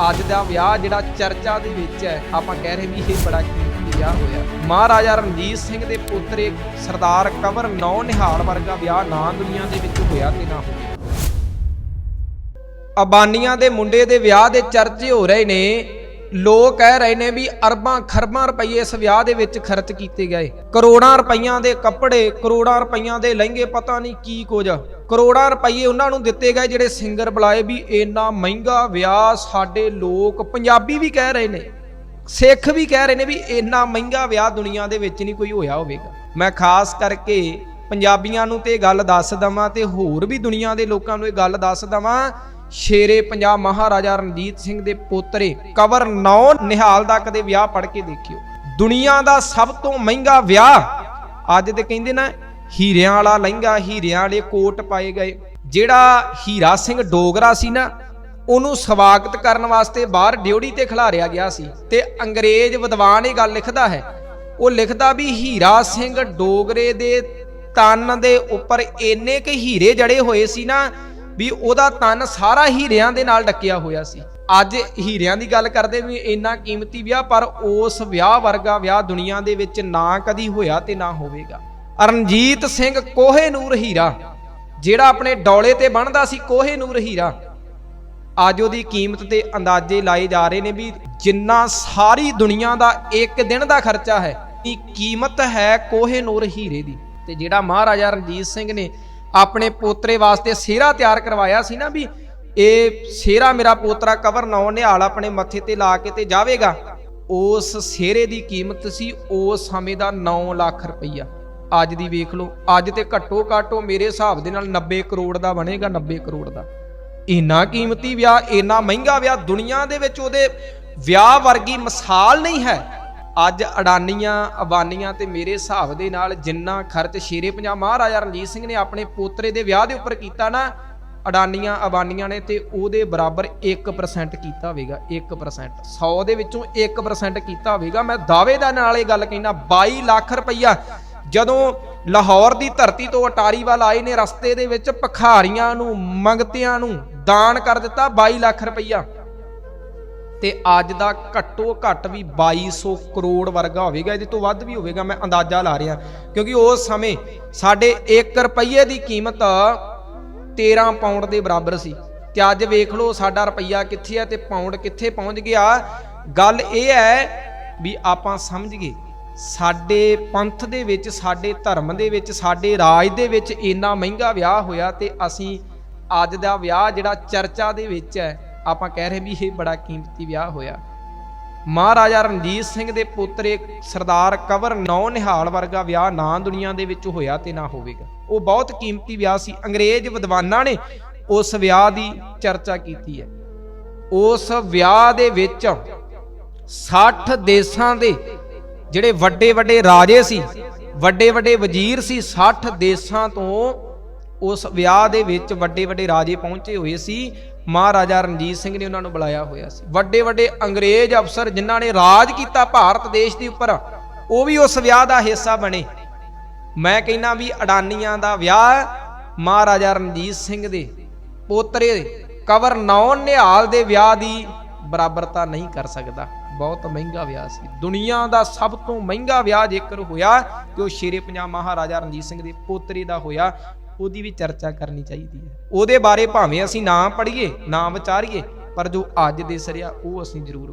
ਅੱਜ ਦਾ ਵਿਆਹ ਜਿਹੜਾ ਚਰਚਾ ਦੇ ਵਿੱਚ ਹੈ, ਆਪਾਂ ਕਹਿ ਰਹੇ ਵੀ ਇਹ ਬੜਾ ਕੀਮਤੀ ਵਿਆਹ ਹੋਇਆ। ਮਹਾਰਾਜਾ ਰਣਜੀਤ ਸਿੰਘ ਦੇ ਪੁੱਤਰੇ ਸਰਦਾਰ ਕੰਵਰ ਨੌ ਨਿਹਾਲ ਵਰਗਾ ਵਿਆਹ ਨਾ ਦੁਨੀਆ ਦੇ ਵਿੱਚ ਹੋਇਆ ਤੇ ਨਾ ਹੋਇਆ। ਅਬਾਨੀਆਂ ਦੇ ਮੁੰਡੇ ਦੇ ਵਿਆਹ ਦੇ ਚਰਚੇ ਹੋ ਰਹੇ ਨੇ। ਲੋਕ ਕਹਿ ਰਹੇ ਨੇ ਵੀ ਅਰਬਾਂ ਖਰਬਾਂ ਰੁਪਏ ਇਸ ਵਿਆਹ ਦੇ ਵਿੱਚ ਖਰਚ ਕੀਤੇ ਗਏ। ਕਰੋੜਾਂ ਰੁਪਈਆਂ ਦੇ ਕੱਪੜੇ, ਕਰੋੜਾਂ ਰੁਪਈਆਂ ਦੇ ਲਹਿੰਗੇ, ਪਤਾ ਨਹੀਂ ਕੀ ਕੁਝ। ਕਰੋੜਾਂ ਰੁਪਏ ਉਹਨਾਂ ਨੂੰ ਦਿੱਤੇ ਗਏ ਜਿਹੜੇ ਸਿੰਗਰ ਬੁਲਾਏ ਵੀ ਇੰਨਾ ਮਹਿੰਗਾ ਵਿਆਹ ਸਾਡੇ ਲੋਕ ਪੰਜਾਬੀ ਵੀ ਕਹਿ ਰਹੇ ਨੇ। ਸਿੱਖ ਵੀ ਕਹਿ ਰਹੇ ਨੇ ਵੀ ਇੰਨਾ ਮਹਿੰਗਾ ਵਿਆਹ ਦੁਨੀਆ ਦੇ ਵਿੱਚ ਨਹੀਂ ਕੋਈ ਹੋਇਆ ਹੋਵੇਗਾ। ਮੈਂ ਖਾਸ ਕਰਕੇ ਪੰਜਾਬੀਆਂ ਨੂੰ ਤੇ ਇਹ ਗੱਲ ਦੱਸ ਦਵਾਂ ਤੇ ਹੋਰ ਵੀ ਦੁਨੀਆ ਦੇ ਲੋਕਾਂ ਨੂੰ ਇਹ ਗੱਲ ਦੱਸ ਦਵਾਂ ਸ਼ੇਰੇ ਪੰਜਾਬ ਮਹਾਰਾਜਾ ਰਣਜੀਤ ਸਿੰਘ ਦੇ ਪੋਤਰੇ ਕਵਰ ਨੌ ਨਿਹਾਲ ਦਾ ਕਦੇ ਵਿਆਹ ਪੜ ਕੇ ਦੇਖਿਓ। ਦੁਨੀਆ ਦਾ ਸਭ ਤੋਂ ਮਹਿੰਗਾ ਵਿਆਹ ਅੱਜ ਤੇ ਕਹਿੰਦੇ ਨਾ, ਹੀਰਿਆਂ ਵਾਲਾ ਲਹਿੰਗਾ, ਹੀਰਿਆਂ ਵਾਲੇ ਕੋਟ ਪਾਏ ਗਏ। ਜਿਹੜਾ ਹੀਰਾ ਸਿੰਘ ਡੋਗਰਾ ਸੀ ਨਾ, ਉਹਨੂੰ ਸਵਾਗਤ ਕਰਨ ਵਾਸਤੇ ਬਾਹਰ ਡਿਊਟੀ ਤੇ ਖਿਲਾਰਿਆ ਗਿਆ ਸੀ। ਤੇ ਅੰਗਰੇਜ਼ ਵਿਦਵਾਨ ਇਹ ਗੱਲ ਲਿਖਦਾ ਹੈ, ਉਹ ਲਿਖਦਾ ਵੀ ਹੀਰਾ ਸਿੰਘ ਡੋਗਰੇ ਦੇ ਤਨ ਦੇ ਉੱਪਰ ਇੰਨੇ ਕੁ ਹੀਰੇ ਜੜੇ ਹੋਏ ਸੀ ਨਾ ਵੀ ਉਹਦਾ ਤਨ ਸਾਰਾ ਹੀਰਿਆਂ ਦੇ ਨਾਲ ਡੱਕਿਆ ਹੋਇਆ ਸੀ। ਅੱਜ ਹੀਰਿਆਂ ਦੀ ਗੱਲ ਕਰਦੇ ਵੀ ਇੰਨਾ ਕੀਮਤੀ ਵਿਆਹ, ਪਰ ਉਸ ਵਿਆਹ ਵਰਗਾ ਵਿਆਹ ਦੁਨੀਆ ਦੇ ਵਿੱਚ ਨਾ ਕਦੀ ਹੋਇਆ ਤੇ ਨਾ ਹੋਵੇਗਾ। ਰਣਜੀਤ ਸਿੰਘ ਕੋਹੇ ਨੂਰ ਹੀਰਾ, ਜਿਹੜਾ ਆਪਣੇ ਡੌਲੇ ਤੇ ਬਣਦਾ ਸੀ ਕੋਹੇ ਨੂਰ ਹੀਰਾ, ਅੱਜ ਉਹਦੀ ਕੀਮਤ ਤੇ ਅੰਦਾਜ਼ੇ ਲਾਏ ਜਾ ਰਹੇ ਨੇ ਵੀ ਜਿੰਨਾ ਸਾਰੀ ਦੁਨੀਆ ਦਾ ਇੱਕ ਦਿਨ ਦਾ ਖਰਚਾ ਹੈ ਦੀ ਕੀਮਤ ਹੈ ਕੋਹੇ ਨੂਰ ਹੀਰੇ ਦੀ। ਤੇ ਜਿਹੜਾ ਮਹਾਰਾਜਾ ਰਣਜੀਤ ਸਿੰਘ ਨੇ ਆਪਣੇ ਪੋਤਰੇ ਵਾਸਤੇ ਸਿਹਰਾ ਤਿਆਰ ਕਰਵਾਇਆ ਸੀ ਨਾ ਵੀ ਇਹ ਸਿਹਰਾ ਮੇਰਾ ਪੋਤਰਾ ਕਵਰ ਨੌ ਨਿਹਾਲ ਆਪਣੇ ਮੱਥੇ ਤੇ ਲਾ ਕੇ ਤੇ ਜਾਵੇਗਾ। ਉਸ ਸਿਹਰੇ ਦੀ ਕੀਮਤ ਸੀ ਉਸ ਸਮੇਂ ਦਾ 9 ਲੱਖ ਰੁਪਈਆ। ਅੱਜ ਦੀ ਵੇਖ ਲਓ, ਅੱਜ ਤੇ ਘੱਟੋ ਘੱਟ ਉਹ ਮੇਰੇ ਹਿਸਾਬ ਦੇ ਨਾਲ 90 ਕਰੋੜ ਦਾ ਬਣੇਗਾ 90 ਕਰੋੜ ਦਾ। ਇੰਨਾ ਕੀਮਤੀ ਵਿਆਹ, ਇੰਨਾ ਮਹਿੰਗਾ ਵਿਆਹ ਦੁਨੀਆ ਦੇ ਵਿੱਚ ਉਹਦੇ ਵਿਆਹ ਵਰਗੀ ਮਿਸਾਲ ਨਹੀਂ ਹੈ। ਅੱਜ ਅਡਾਨੀਆਂ, ਅਬਾਨੀਆਂ ਤੇ ਮੇਰੇ ਹਿਸਾਬ ਦੇ ਨਾਲ ਜਿੰਨਾ ਖਰਚ ਸ਼ੇਰੇ ਪੰਜਾਬ ਮਹਾਰਾਜਾ ਰਣਜੀਤ ਸਿੰਘ ਨੇ ਆਪਣੇ ਪੋਤਰੇ ਦੇ ਵਿਆਹ ਦੇ ਉੱਪਰ ਕੀਤਾ ਨਾ, ਅਡਾਨੀਆਂ, ਅਬਾਨੀਆਂ ਨੇ ਤੇ ਉਹਦੇ ਬਰਾਬਰ 1% ਕੀਤਾ ਹੋਵੇਗਾ 1% 100 ਦੇ ਵਿੱਚੋਂ 1% ਕੀਤਾ ਹੋਵੇਗਾ ਮੈਂ ਦਾਅਵੇ ਦਾ ਨਾਲ ਇਹ ਗੱਲ ਕਹਿਣਾ 22 ਲੱਖ ਰੁਪਈਆ ਜਦੋਂ ਲਾਹੌਰ ਦੀ ਧਰਤੀ ਤੋਂ ਅਟਾਰੀ ਵੱਲ ਆਏ ਨੇ, ਰਸਤੇ ਦੇ ਵਿੱਚ ਭਖਾਰੀਆਂ ਨੂੰ, ਮੰਗਤਿਆਂ ਨੂੰ ਦਾਨ ਕਰ ਦਿੱਤਾ 22 ਲੱਖ ਰੁਪਈਆ। ਤੇ ਅੱਜ ਦਾ ਘੱਟੋ ਘੱਟ ਵੀ 2200 ਕਰੋੜ ਵਰਗਾ ਹੋਵੇਗਾ, ਇਹਦੇ ਤੋਂ ਵੱਧ ਵੀ ਹੋਵੇਗਾ, ਮੈਂ ਅੰਦਾਜ਼ਾ ਲਾ ਰਿਹਾ। ਕਿਉਂਕਿ ਉਸ ਸਮੇਂ ਸਾਡੇ 1 ਰੁਪਈਏ ਦੀ ਕੀਮਤ 13 ਪਾਉਂਡ ਦੇ ਬਰਾਬਰ ਸੀ। ਤੇ ਅੱਜ ਵੇਖ ਲਓ ਸਾਡਾ ਰੁਪਈਆ ਕਿੱਥੇ ਹੈ ਤੇ ਪਾਉਂਡ ਕਿੱਥੇ ਪਹੁੰਚ ਗਿਆ। ਗੱਲ ਇਹ ਹੈ ਵੀ ਆਪਾਂ ਸਮਝ ਗਏ, ਸਾਡੇ ਪੰਥ ਦੇ ਵਿੱਚ, ਸਾਡੇ ਧਰਮ ਦੇ ਵਿੱਚ, ਸਾਡੇ ਰਾਜ ਦੇ ਵਿੱਚ ਇੰਨਾ ਮਹਿੰਗਾ ਵਿਆਹ ਹੋਇਆ ਤੇ ਅਸੀਂ ਅੱਜ ਦਾ ਵਿਆਹ ਜਿਹੜਾ ਚਰਚਾ ਦੇ ਵਿੱਚ ਹੈ ਆਪਾਂ ਕਹਿ ਰਹੇ ਵੀ ਇਹ ਬੜਾ ਕੀਮਤੀ ਵਿਆਹ ਹੋਇਆ। ਮਹਾਰਾਜਾ ਰਣਜੀਤ ਸਿੰਘ ਦੇ ਪੁੱਤਰੇ ਸਰਦਾਰ ਕਵਰ ਨੌ ਨਿਹਾਲ ਵਰਗਾ ਵਿਆਹ ਨਾ ਦੁਨੀਆ ਦੇ ਵਿੱਚ ਹੋਇਆ ਤੇ ਨਾ ਹੋਵੇਗਾ। ਉਹ ਬਹੁਤ ਕੀਮਤੀ ਵਿਆਹ ਸੀ। ਅੰਗਰੇਜ਼ ਵਿਦਵਾਨਾਂ ਨੇ ਉਸ ਵਿਆਹ ਦੀ ਚਰਚਾ ਕੀਤੀ ਹੈ। ਉਸ ਵਿਆਹ ਦੇ ਵਿੱਚ 60 ਦੇਸ਼ਾਂ ਦੇ ਜਿਹੜੇ ਵੱਡੇ ਵੱਡੇ ਰਾਜੇ ਸੀ ਵੱਡੇ ਵੱਡੇ ਵਜ਼ੀਰ ਸੀ 60 ਦੇਸ਼ਾਂ ਤੋਂ ਉਸ ਵਿਆਹ ਦੇ ਵਿੱਚ ਵੱਡੇ ਵੱਡੇ ਰਾਜੇ ਪਹੁੰਚੇ ਹੋਏ ਸੀ। ਮਹਾਰਾਜਾ ਰਣਜੀਤ ਸਿੰਘ ਨੇ ਉਹਨਾਂ ਨੂੰ ਬੁਲਾਇਆ ਹੋਇਆ ਸੀ। ਵੱਡੇ ਵੱਡੇ ਅੰਗਰੇਜ਼ ਅਫਸਰ ਜਿਨ੍ਹਾਂ ਨੇ ਰਾਜ ਕੀਤਾ ਭਾਰਤ ਦੇਸ਼ ਦੇ ਉੱਪਰ, ਉਹ ਵੀ ਉਸ ਵਿਆਹ ਦਾ ਹਿੱਸਾ ਬਣੇ। ਮੈਂ ਕਹਿੰਨਾ ਵੀ ਅਡਾਨੀਆਂ ਦਾ ਵਿਆਹ ਮਹਾਰਾਜਾ ਰਣਜੀਤ ਸਿੰਘ ਦੇ ਪੋਤਰੇ ਕਵਰ ਨੌ ਨਿਹਾਲ ਦੇ ਵਿਆਹ ਦੀ ਬਰਾਬਰਤਾ ਨਹੀਂ ਕਰ ਸਕਦਾ। ਬਹੁਤ ਮਹਿੰਗਾ ਵਿਆਹ ਸੀ। ਦੁਨੀਆ ਦਾ ਸਭ ਤੋਂ ਮਹਿੰਗਾ ਵਿਆਹ ਜੇਕਰ ਹੋਇਆ ਕਿ ਉਹ ਸ਼ੇਰੇ ਪੰਜਾਬ ਮਹਾਰਾਜਾ ਰਣਜੀਤ ਸਿੰਘ ਦੇ ਪੋਤਰੇ ਦਾ ਹੋਇਆ ਉਹਦੀ ਵੀ ਚਰਚਾ ਕਰਨੀ ਚਾਹੀਦੀ ਹੈ। ਉਹਦੇ ਬਾਰੇ ਭਾਵੇਂ ਅਸੀਂ ਨਾ ਪੜ੍ਹੀਏ, ਨਾ ਵਿਚਾਰੀਏ, ਪਰ ਜੋ ਅੱਜ ਦੇ ਸਰਿਆ, ਉਹ ਅਸੀਂ ਜ਼ਰੂਰ